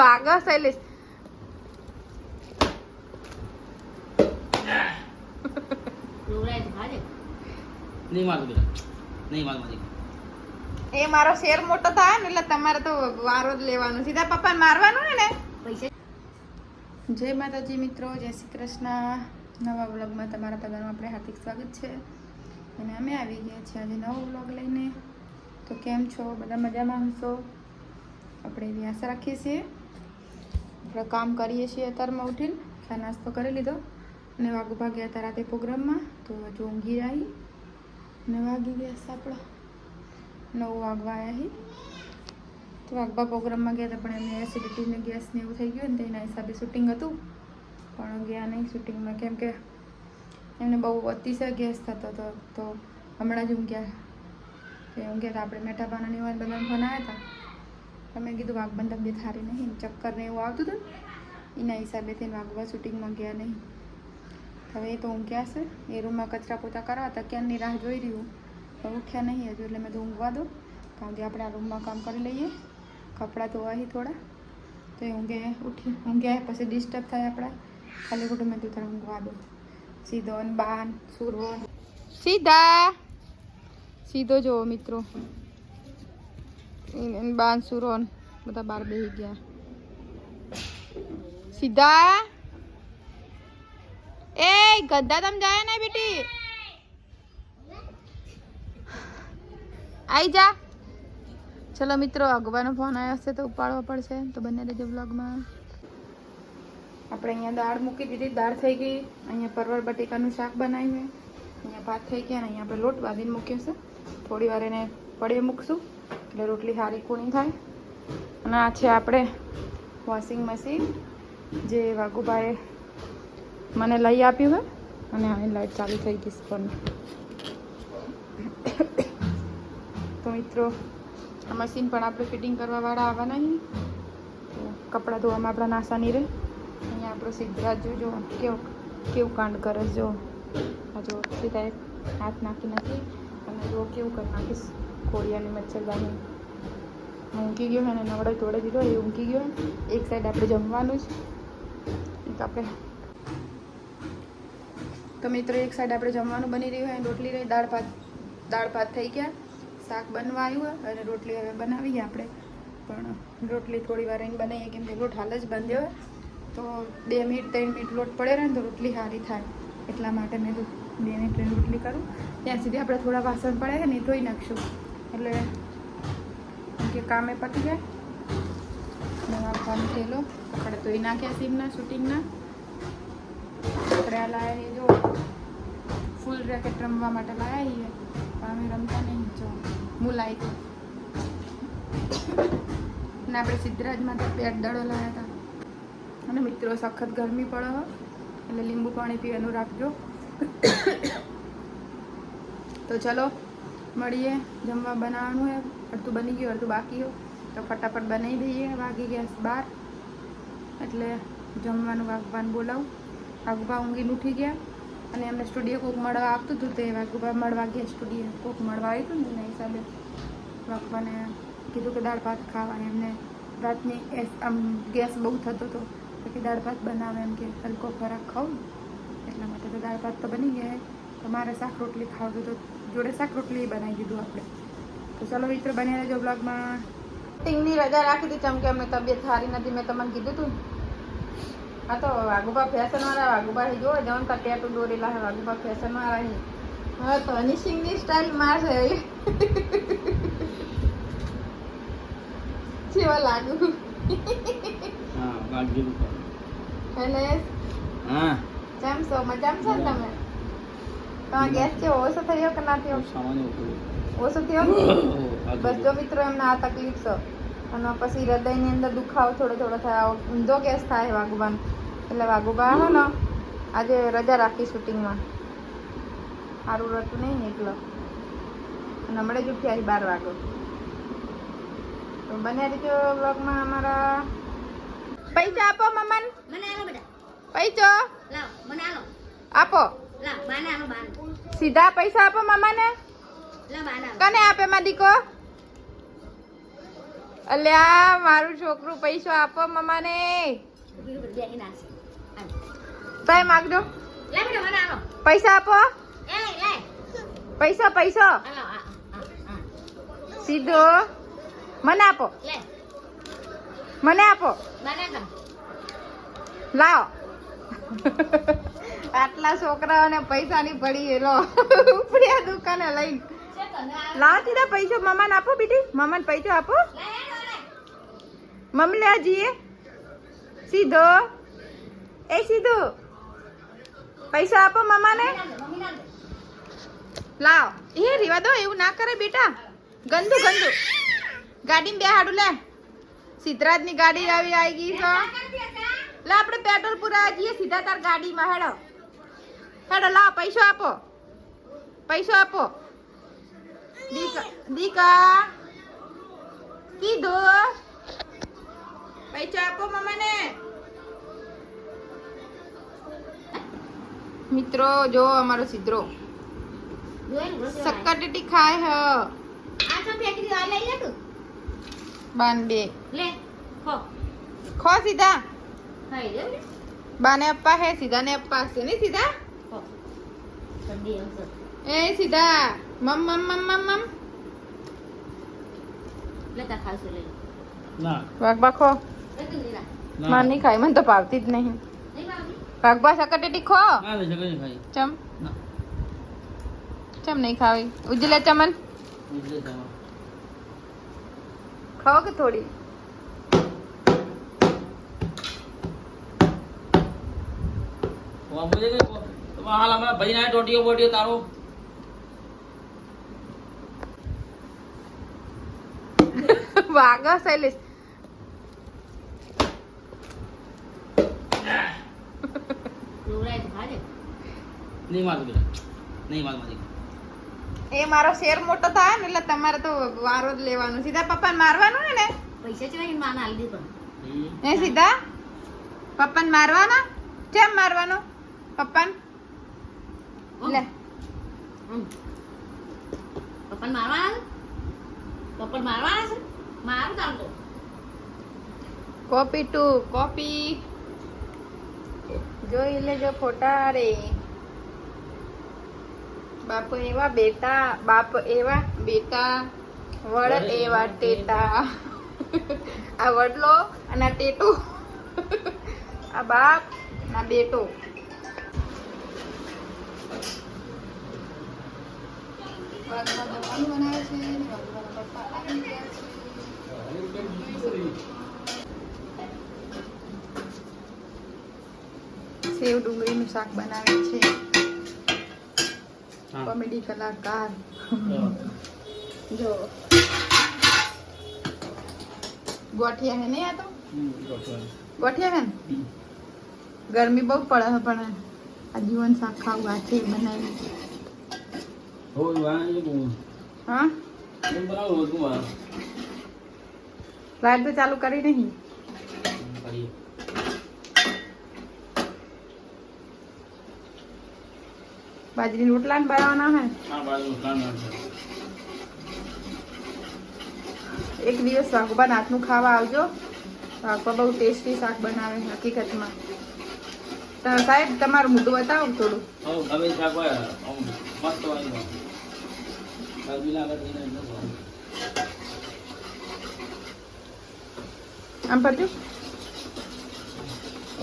વાગો શૈલેષ નહીં મારું બેટા. નહીં મારું એ મારો શેર મોટો થાય ને એટલે તમારે તો વારો જ લેવાનો. સીધા પપ્પાને મારવાનું ને ને જય માતાજી મિત્રો જય શ્રી કૃષ્ણ. નવા વ્લોગમાં તમારા બધાનું આપણે હાર્દિક સ્વાગત છે. અને અમે આવી ગયા છીએ આજે નવો વ્લોગ લઈને. તો કેમ છો? બધા મજામાં હશો? આપણે એવી આશા રાખીએ છીએ. આપણે કામ કરીએ છીએ અત્યારમાં ઉઠીને, ચા નાસ્તો કરી લીધો. અને વાગુ ભાગ્યા હતા રાતે પ્રોગ્રામમાં, તો હજુ ઊંઘી આવી ને વાગી ગયા આપણા. નવ વાગવા આવ્યા તો વાગવા પ્રોગ્રામમાં ગયા હતા, પણ એમને એસિડિટી ને ગેસ ને એવું થઈ ગયું ને, તેના હિસાબે શૂટિંગ હતું. પણ ગયા નહીં શૂટિંગમાં કેમ કે એમને બહુ અતિશય ગેસ થતો હતો તો હમણાં જ ઊંઘ્યા. તો ઊંઘ્યા હતા આપણે મેઠાપાના ને એવા બધા ફોન આવ્યા હતા. તમે કીધું વાઘબન તબિયત સારી નહીં, ચક્કર ને એવું આવતું હતું ને, એના હિસાબે થઈને વાગવા શૂટિંગમાં ગયા નહીં. હવે એ તો ઊંઘ્યા છે, એ રૂમમાં કચરા પોતા કરવા હતા ક્યાંની રાહ જોઈ રહ્યું? પણ ઉઠ્યા નહીં હજુ, એટલે મેં તો ઊંઘવા દો, કારણ કે આપણે આ રૂમમાં કામ કરી લઈએ, કપડાં ધોવા હી થોડા. તો એ ઊંઘે, ઉઠી ઊંઘ્યા પછી ડિસ્ટર્બ થાય આપણા. ખાલી ખોટું મેં તું તારે ઊંઘવા દો. સીધો ને બાન સુરવો સીધા. સીધો જુઓ મિત્રો. ઈ- ઈ બાન સુરો બધા બાર બેસી ગયા સીધા એ ગદ્દા તમ જાય ને બેટી આઈ જા. ચલો, મિત્રો અગવાનો ફોન આવ્યો હશે તો ઉપાડવો પડશે. તો બંને રહેજો બ્લોગમાં આપણે અહીંયા દાળ મૂકી દીધી. દાળ થઈ ગઈ. અહીંયા પરવર બટેકાનું શાક બનાવ્યું. અહીંયા ભાત થઈ ગયા અને અહીંયા આપણે લોટ બાંધીને મૂક્યો છે. થોડી વાર એને પડે મૂકશું. એટલે રોટલી સારી કૂણી થાય. અને આ છે આપણે વોશિંગ મશીન જે વાઘુભાઈએ મને લઈ આપ્યું હોય અને આની લાઈટ ચાલુ થઈ ગઈ પણ. તો મિત્રો, આ મશીન પણ આપણે ફિટિંગ કરવાવાળા આવવાના નહીં. તો કપડાં ધોવામાં આપણા નાસા નહીં રહે અહીંયા આપણો સિદ્ધરાજ જો કેવું કેવું કાંડ કરે જો. આ જો સીધા હાથ નાખી નથી અને જો કેવું કરી નાખીશ. કોળિયાની મચ્છરદાની. ઊંઘી ગયો અને નવડો તોડી દીધો, એ ઊંઘી ગયો એક સાઈડ આપણે જમવાનું જ આપણે તો મિત્રો, એક સાઈડ આપણે જમવાનું બની રહ્યું હોય રોટલી રહી દાળ ભાત દાળ ભાત થઈ ગયા. શાક બનવા આવ્યું અને રોટલી હવે બનાવીએ આપણે. પણ રોટલી થોડી વાર રહીને બનાવીએ, કેમ કે લોટ હાલ જ બાંધ્યો હોય તો બે મિનિટ, ત્રણ મિનિટ લોટ પડે રહે ને તો રોટલી સારી થાય. એટલા માટે મેં બે મિનિટ રોટલી કરું. ત્યાં સુધી આપણે થોડા વાસણ પડે ને ધોઈ નાખશું. એટલે કે કામે પતી જાય. નવા ફોન થયેલો. આપણે ધોઈ નાખ્યા સીમના, શૂટિંગના. આપણે આ લાયા જો. ફૂલ રેકેટ રમવા માટે લાયા છીએ. પણ અમે રમતા નહીં, જો. હું લાવી ને આપણે સિદ્ધરાજમાં તો પેટ દડો લાવ્યા હતા. અને મિત્રો, સખત ગરમી પડે એટલે લીંબુ પાણી પીવાનું રાખજો. તો ચલો મળીએ, જમવા બનાવવાનું હોય, અડધું બની ગયું, અડધું બાકી હોય, તો ફટાફટ બનાવી દઈએ, વાગી ગયા બાર. એટલે જમવાનું વાગવાનું બોલાવું. વાઘુભા ઊંઘીને ઉઠી ગયા અને એમને સ્ટુડિયો કોક મળવા આપતું હતું તે વાઘુભા મળવા ગયા, સ્ટુડિયો કોક મળવા આવ્યું હતું ને એના હિસાબે. વાઘુભાને કીધું કે દાળ ભાત ખાવા એમને રાતની એસ, આમ ગેસ બહુ થતો હતો પછી દાળ ભાત બનાવે એમ કે હલકો ખોરાક ખાઉં. એટલા માટે તો દાળ ભાત તો બની ગયા. તો મારે શાક રોટલી ખાવું તો જોડે શાક રોટલી બનાવી દીધું આપણે. તો ચાલો મિત્ર બન્યા રહેજો બ્લોગમાં ટીંગની રજા રાખી હતી ચમકે અમને તબિયત સારી નથી મેં તમને કીધું હતું હા તો વાઘુબા ફેશન વાળા વાઘુબા જો જવાનું તા ટેટુ દોરેલા હે વાઘુબા ફેશન વાળા હે. હા તો અનિશિંગની સ્ટાઇલ મારશે છે. જેવા લાગુ. હા વાગી રૂપા હા. કેમ છો મજામાં છો ને તમે? ગેસ છે ઓછો થયો કે ના થયો? સામાન્ય ઓછો થયો. બસ જો મિત્રો એમને આ તકલીફ છે. અને પછી હૃદયની અંદર દુખાવો થોડો થોડો થાય ઊંધો ગેસ થાય વાઘુબાન. એટલે વાઘુબા હે ને આજે રજા રાખી શૂટિંગમાં. સારું રહેતું નહીં ને એટલે. અને હમણાં જ ઉઠ્યા બાર વાગે. તો બન્યા રહેજો બ્લોગમાં અમારા પૈસા આપો મમન મને આલો બેટા પૈસો? લાવ મને આલો. આપો. લાવ બાને આલો બાને સીધા પૈસા આપો મામાને. કને આપે માં દીકો? અલ્યા મારું છોકરું પૈસો આપો હાલ. તય માગજો. પૈસા આપો. પૈસા પૈસા. સીધો. મને આપો. મને આપો. લાવો. આટલા છોકરાઓને પૈસાની પડી એ ઉપડ્યા દુકાને લઈને લાવો સીધા પૈસો. મમ્માને આપો બેટી, મમાને પૈસો આપો. લે જીએ સીધો. એ સીધો. પૈસા આપો ના દે લાવ. એ રીવા દો, એવું ના કરે બેટા. ગંદુ ગંદુ. ગાડીમાં બે હાડું લે. સિદ્ધરાજની ગાડી આવી આવી ગઈ છે લે, આપણે પેટ્રોલ પુરાવા જઈએ, સીધા તાર ગાડીમાં, હેડો. હેડો લાવ પૈસો આપો. પૈસો આપો. દીકા દીકા કીધું? પૈસા આપો મમ્માને મિત્રો જો અમારો સિદ્રો સક્કરટેટી ખાય હ. આ તો ફેંકી આ લઈ લે તું. બાન બે. લે ખો. ખો સીધા. લે. બાને અપ્પા હે સીધા ને અપ્પા છે ને સીધા? એ સીધા. મમ મમ મમ મમ મમ. લે તાર ખાવશું લઈ લે. ના. વાઘબા ખો લે તું લીલા. ના. નહીં ખાય મને તો ભાવતી જ નહીં. નહીં ભાવતી? વાઘબા સક્કરટેટી ખો. ચમ. ના. ચમ નહીં ખાવી. ઉજલે ચમન. ખાઓ કે થોડી? વાપરે હાલ હમણાં ભાઈ ના ટોટીઓ બોટીઓ તારો. વાગા શૈલેષ નહીં મારું બેટા. નહીં મારું મારી એ મારો શેર મોટો થાય ને એટલે તમારે તો વારો જ લેવાનો. સીધા પપ્પાને મારવાનું ને ને? પૈસા છે ને આલી દીધો એ સીધા? પપ્પાને મારવાના? કેમ મારવાનો? પપ્પાને? લે હમ. પપ્પાને મારવાના છે પપ્પાને મારવાના છે મારું ચાલતો કોપી ટુ કોપી જોઈ લેજો ફોટા રે બાપ એવા બેટા બાપ એવા બેટા વડ એવા ટેટા આ વડલો અને આ ટેટો આ બાપ ના બેટો વાઘમાં દવાનું બનાવે છે ને પપ્પા આવી ગયા છે. સેવ ડુંગળીનું શાક બનાવે છે. કોમેડી કલાકાર. જો. ગોઠિયા હે ને આ તો? ગોઠિયા હે. ને? ગરમી બહુ પડે પણ આ જીવન શાક ખાવું આ છે બનાવી હો, quá, chứ buồn. Hả? એમ બનાવો રોજનું વાહ. લાઈટ તો ચાલુ કરી નહીં બાજરી રોટલા ને બનાવવાના હે. એક દિવસ વાઘબા હાથનું ખાવા આવજો શાકભા બહુ ટેસ્ટી શાક બનાવે હકીકતમાં સાહેબ તમારું મોઢું બતાવો થોડું હો, શાક મસ્ત આમ ફરજો